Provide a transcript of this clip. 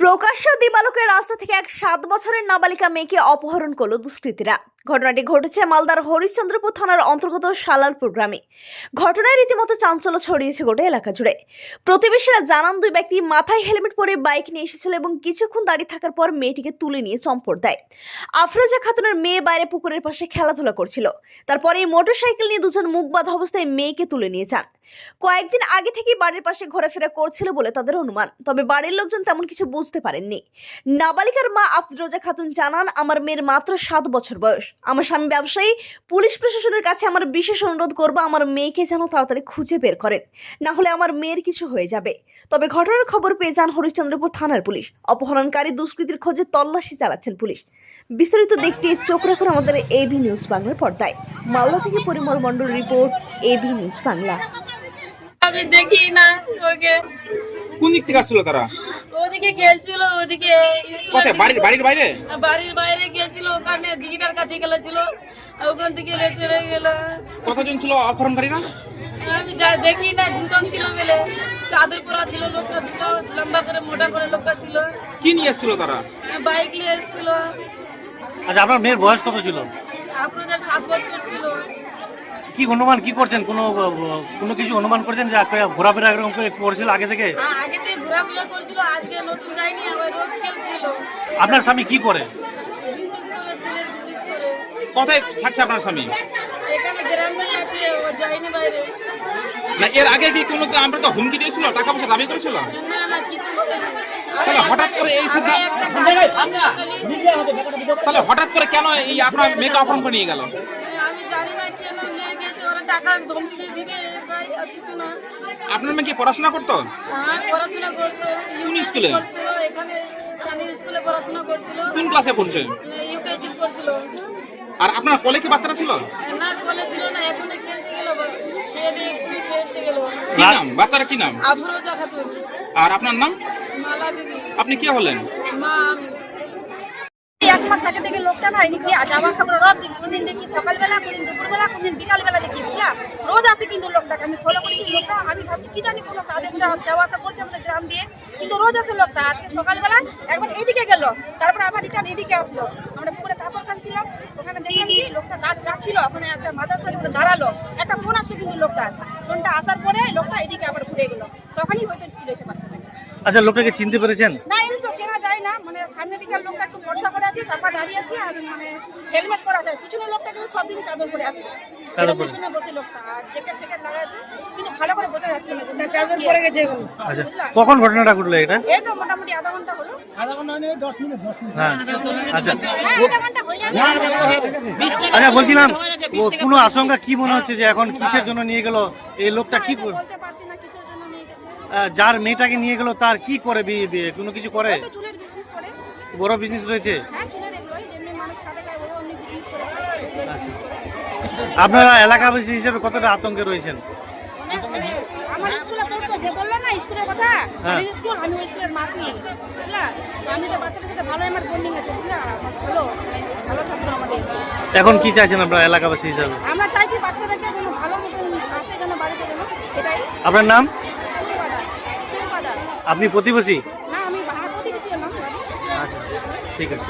প্রকাশ্য দিবালকের রাস্তা থেকে এক সাত বছরের নাবালিকা মেয়েকে অপহরণ করল দুষ্কৃতীরা। ঘটনাটি ঘটেছে মালদার হরিশ্চন্দ্রপুর থানার অন্তর্গত শালালপুর গ্রামে। ঘটনায় রীতিমতো চাঞ্চল্য ছড়িয়েছে গোটা এলাকা জুড়ে। প্রতিবেশীরা জানান, দুই ব্যক্তি মাথায় হেলমেট পরে বাইক নিয়ে এসেছিল এবং কিছুক্ষণ দাঁড়িয়ে থাকার পর মেয়েটিকে তুলে নিয়ে চম্পট দেয়। আফরোজা খাতুনের মেয়ে বাইরে পুকুরের পাশে খেলাধুলা করছিল। তারপরে এই মোটরসাইকেল নিয়ে দুজন মুখ অবস্থায় মেয়েকে তুলে নিয়ে যান। কয়েকদিন আগে থেকেই বাড়ির পাশে ঘোরাফেরা করছিল বলে তাদের অনুমান, তবে বাড়ির লোকজন তেমন কিছু বুঝতে পারেননি। নাবালিকার মা আফরোজা খাতুন জানান, আমার মেয়ের মাত্র সাত বছর বয়স। আমার স্বামী ব্যবসায়ী পুলিশ প্রশাসনের কাছে আমার বিশেষ অনুরোধ করব আমার মেয়েকে যেন তাড়াতাড়ি খুঁজে বের করেন। না হলে আমার মেয়ের কিছু হয়ে যাবে। তবে ঘটনার খবর পেয়ে যান হরিশ্চন্দ্রপুর থানার পুলিশ। অপহরণকারী দুষ্কৃতীর খোঁজে তল্লাশি চালাচ্ছেন পুলিশ। বিস্তারিত দেখতে চোখ রাখুন আমাদের এবি নিউজ বাংলার পর্দায়। মালদা থেকে Parimal Mondal report AB news Bangla. আমি দেখি না ওকে। কোন দিক থেকে আসছিল তারা? ওদিকে গেছিল ওদিকে কোথায়? বাড়ির বাড়ির বাইরে? বাড়ির বাইরে গেছিল ওখানে দিঘিটার কাছে গেছিল ওখান থেকে লে চলে গেল। কতজন ছিল অপহরণকারীরা? আমি যা দেখি না দুজন ছিল বলে। চাদর পরা ছিল লোকটা দুটো লম্বা করে মোটা করে লোকটা ছিল। কি নিয়ে এসেছিল তারা? বাইক নিয়ে এসেছিল। আচ্ছা আপনার মেয়ের বয়স কত ছিল? আপনাদের সাত বছর ছিল। কি অনুমান কি করছেন? কোনো কোনো কিছু অনুমান করছেন যে ঘোরাফেরা এরকম করে করছিল আগে থেকে? আগে থেকে ঘোরাফেরা করছিল আজকে নতুন যায়নি আবার রোজ খেলছিল। আপনার স্বামী কি করে? কোথায় থাকছে আপনার স্বামী? এখানে গ্রামে আছে ও যায়নি বাইরে। না এর আগে কি কোনো আমরা তো হুমকি দিয়েছিল টাকা পয়সা দাবি করেছিল? না না কিছু। তাহলে হঠাৎ করে এই সিদ্ধান্ত। তাহলে হঠাৎ করে কেন এই আপনার মেয়েকে অপহরণ করে নিয়ে গেল? গেছে ওরা টাকা ভাই আর কিছু না। আপনার মেয়ে কি পড়াশোনা করতো? হ্যাঁ পড়াশোনা করতো। কোন স্কুলে? এখানে স্বামীর স্কুলে পড়াশোনা করছিল। কোন ক্লাসে পড়ছে? ইউকেজি করছিল আর আপনার কলে কি বাচ্চারা ছিল? না কলে ছিল না এখন খেলতে গেল খেয়ে খেলতে গেল। কি নাম? বাচ্চারা কি নাম? আফরোজা খাতুন। আর আপনার নাম? মালা বিবি আপনি কে হলেন? মা এক মাস আগে থেকে লোকটা না এদিকে যাওয়া আসা করে রোজ দিন কোনদিন দেখি সকালবেলা কোনদিন দুপুরবেলা কোনদিন বিকালবেলা দেখি বুঝলা রোজ আসে কিন্তু লোকটাকে আমি ফলো করেছি লোকটা আমি ভাবছি কি জানি কোনো কাজে যাওয়া আসা করছে আমাদের গ্রাম দিয়ে। কিন্তু রোজ আসে লোকটা। আজকে সকালবেলা একবার এইদিকে গেল তারপরে আবার রিটার্ন এদিকে আসলো। আমরা পুকুরে কাপড় কাচছিলাম ওখানে দেখলাম কি লোকটা দাঁত যাচ্ছিল ওখানে একটা মাদার সাথে ওখানে দাঁড়াল। একটা ফোন আসলো কিন্তু লোকটার। ফোনটা আসার পরে লোকটা এদিকে আবার ঘুরে গেল। তখনই হয়তো তুলেছে বাচ্চাটাকে আচ্ছা লোকটাকে চিনতে পেরেছেন? না এমনি তো চেনা যায় না। মানে সামনের দিকের লোকটা একটু ভরসা করে আছে তারপর আছে আর মানে হেলমেট পরা আছে পিছনের লোকটা কিন্তু সব দিন চাদর পরে আছে। চাদর চাদর পিছনে বসে লোকটা আর জ্যাকেট ট্যাকেট লাগা আছে কিন্তু ভালো করে বোঝা যাচ্ছে না যে চাদর পরে গেছে আচ্ছা কখন ঘটনাটা ঘটলো এটা? এই তো মোটামুটি আধা ঘণ্টা হলো। হ্যাঁ আচ্ছা। হ্যাঁ আধা ঘণ্টা হয়ে যাবে। আচ্ছা বলছিলাম ও কোনো আশঙ্কা কি মনে হচ্ছে যে এখন কিসের জন্য নিয়ে গেল? এই লোকটা কি করে বলতে পারছি না কিসের জন্য নিয়ে গেছে। যার মেয়েটাকে নিয়ে গেল তার কি করে কোনো কিছু করে? বড় বিজনেস রয়েছে হ্যাঁ চুলের এগুলোই এমনি মানুষ কাটে খায় ওই অন্য বিজনেস করে আচ্ছা আপনারা এলাকাবাসী হিসেবে কতটা আতঙ্কে রয়েছেন? আমার স্কুলে পড়তো যে বলল না স্কুলের কথা হ্যাঁ। স্কুল আমি ওই স্কুলের মাস নিই বুঝলা? আমি তো বাচ্চাদের সাথে ভালো আমার বন্ডিং আছে বুঝলা? ভালো ভালো ছাত্র আমাদের। এখন কি চাইছেন আপনারা এলাকাবাসী হিসাবে? আমরা চাইছি বাচ্চাদেরকে যেন ভালো মতন আসে যেন বাড়িতে যেন এটাই। আপনার নাম? আপনি প্রতিবেশী? না আমি প্রতিবেশী আচ্ছা ঠিক আছে।